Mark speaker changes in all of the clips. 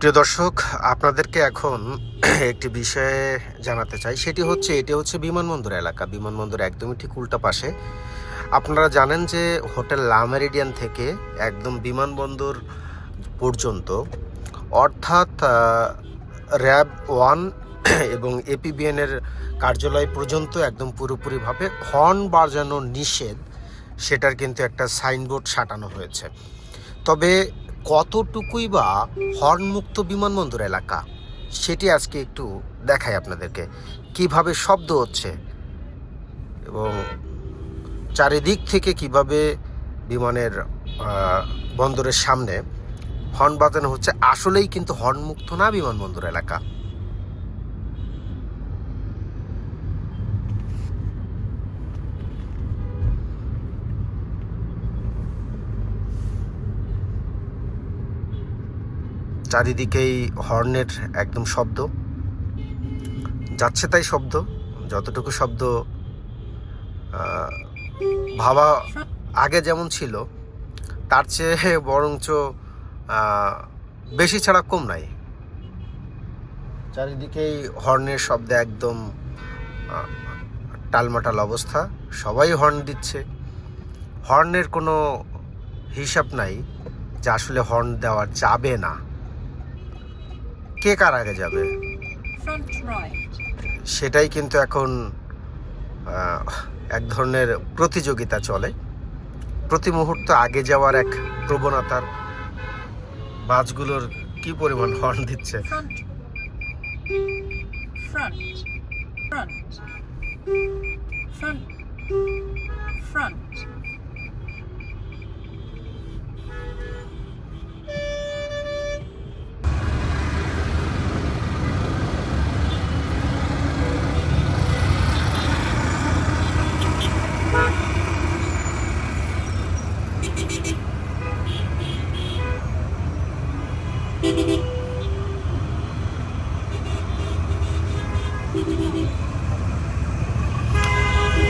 Speaker 1: প্রিয় দর্শক, আপনাদেরকে এখন একটি বিষয়ে জানাতে চাই। সেটি হচ্ছে, এটি হচ্ছে বিমানবন্দর এলাকা। বিমানবন্দর একদমই ঠিক উল্টা পাশে। আপনারা জানেন যে হোটেল লামেরিডিয়ান থেকে একদম বিমানবন্দর পর্যন্ত, অর্থাৎ র্যাব ওয়ান এবং এপিবিএনের কার্যালয় পর্যন্ত একদম পুরোপুরিভাবে হর্ন বাজানো নিষেধ, সেটার কিন্তু একটা সাইনবোর্ড সাটানো হয়েছে। তবে কতটুকুই বা হর্নমুক্ত বিমানবন্দর এলাকা? সেটি আজকে একটু দেখাই আপনাদেরকে। কীভাবে শব্দ হচ্ছে এবং চারিদিক থেকে কীভাবে বিমানের বন্দরের সামনে হর্ন বাজানো হচ্ছে। আসলেই কিন্তু হর্নমুক্ত না বিমানবন্দর এলাকা। চারিদিকেই হর্নের একদম শব্দ। যাচ্ছে তাই শব্দ, যতটুকু শব্দ ভাবা আগে যেমন ছিল, তার চেয়ে বরঞ্চ বেশি ছাড়া কম নাই। চারিদিকেই হর্নের শব্দে একদম টালমাটাল অবস্থা। সবাই হর্ন দিচ্ছে। হর্নের কোনো হিসাব নাই যে আসলে হর্ন দেওয়া যাবে না। কে কার আগে যাবে সেটাই কিন্তু এখন এক ধরনের প্রতিযোগিতা চলে প্রতি মুহূর্ত আগে যাওয়ার এক প্রবণতার বাসগুলোর কি পরিমাণ হর্ন দিচ্ছে
Speaker 2: Front. Front. Front. Front. Front.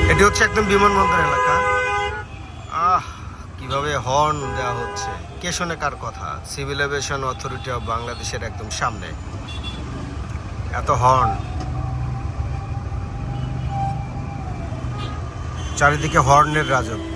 Speaker 1: এটি হচ্ছে একদম বিমানবন্দর এলাকা। আহ, কীভাবে হর্ন দেওয়া হচ্ছে? কে শোনে কার কথা? সিভিল এভিয়েশন অথরিটি অফ বাংলাদেশের একদম সামনে। এত হর্ন। চারিদিকে হর্নের রাজত্ব।